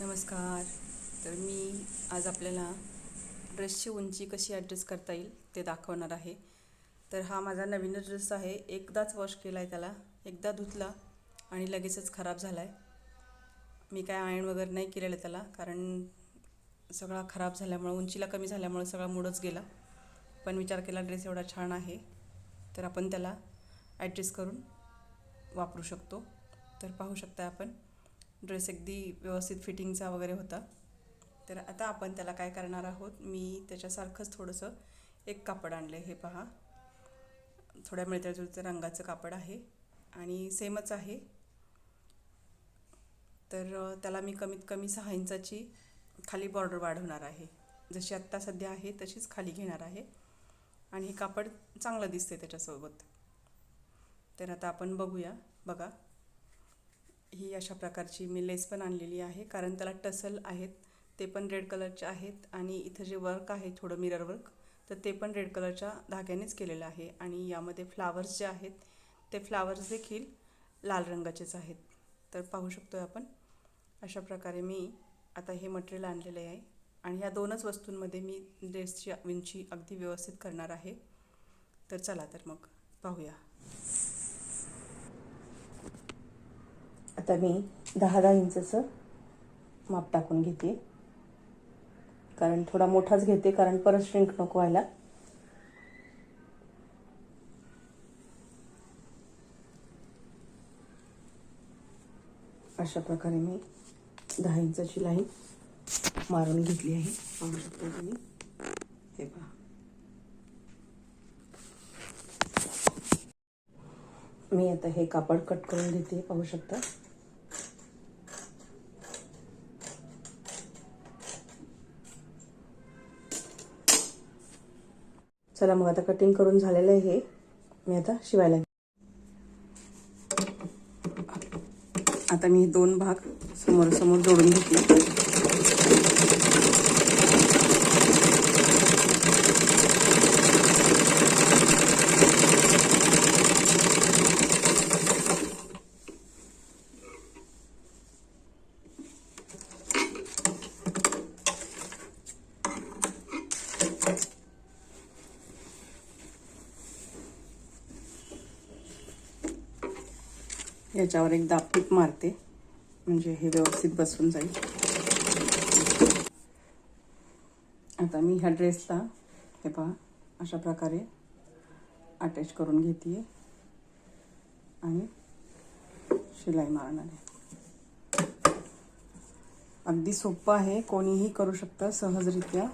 नमस्कार. तर मी आज आपल्याला ड्रेसची उंची कशी ॲडजस्ट करता येईल ते दाखवणार आहे. तर हा माझा नवीनच ड्रेस आहे. एकदाच वॉश केला आहे त्याला. एकदा धुतला आणि लगेचच खराब झाला आहे मी काय आयन वगैरे नाही केलेलं त्याला कारण सगळा खराब झाल्यामुळं उंचीला कमी झाल्यामुळं सगळा मूडच गेला. पण विचार केला ड्रेस एवढा छान आहे तर आपण त्याला ॲडजस्ट करून वापरू शकतो. तर पाहू शकता आपण. ड्रेस अगदी व्यवस्थित फिटिंगचा वगैरे होता. तर आता आपण त्याला काय करणार आहोत? मी त्याच्यासारखंच थोडंसं एक कापड आणलं हे पहा. थोड्या मिळत्या जुळत्या रंगाचं कापड आहे आणि सेमच आहे. तर त्याला मी कमीत कमी सहा इंचाची खाली बॉर्डर वाढवणार आहे. जशी आत्ता सध्या आहे तशीच खाली घेणार आहे. आणि हे कापड चांगलं दिसते त्याच्यासोबत. तर आता आपण बघूया. बघा. ही अशा प्रकारची मी लेस पण आणलेली आहे. कारण त्याला टसल आहेत ते पण रेड कलरचे आहेत आणि इथं जे वर्क आहे थोडं मिरर वर्क तर ते पण रेड कलरच्या धाग्यानेच केलेलं आहे आणि यामध्ये फ्लावर्स जे आहेत ते फ्लावर्स देखील लाल रंगाचेच आहेत. तर पाहू शकतो आपण अशा प्रकारे मी आता हे मटेरियल आणलेले आहे आणि ह्या दोनच वस्तूंमध्ये मी ड्रेसची विंची अगदी व्यवस्थित करणार आहे. तर चला तर मग पाहूया. आता मी दहा दहा इंचचं माप टाकून घेते. कारण थोडा मोठाच घेते कारण परत श्रिंक नको व्हायला. अशा प्रकारे मी दहा इंचाची लाईन मारून घेतली आहे. पाहू शकता तुम्ही. हे पहा. मी आता हे कापड कट करून घेते. पाहू शकता. चला मग आता कटिंग करून झालेलं आहे हे. मी आता शिवायला आता मी दोन भाग समोर समोर जोडून घेतले. याच्यावर एक दापटीप मारते. म्हणजे हे व्यवस्थित बसून जाईल. आता मी ह्या ड्रेसला हे पहा अशा प्रकारे अटॅच करून घेते आणि शिलाई मारणार आहे. अगदी सोपं आहे. कोणीही करू शकतं सहजरित्या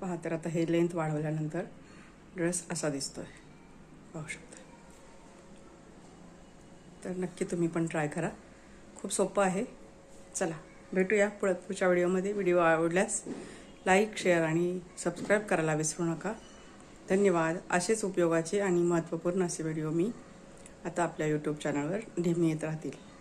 पहा तर आता हे लेंथ वाढवल्यानंतर ड्रेस असा दिसतोय. पाहू शकता. तर नक्की तुम्ही पण ट्राय करा. खूप सोपं आहे. चला भेटूया पुढे पुढच्या व्हिडिओमध्ये. व्हिडिओ आवडल्यास लाईक शेअर आणि सबस्क्राईब करायला विसरू नका. धन्यवाद. असेच उपयोगाचे आणि महत्त्वपूर्ण असे व्हिडिओ मी आता आपल्या यूट्यूब चॅनलवर नेहमी येत राहतील.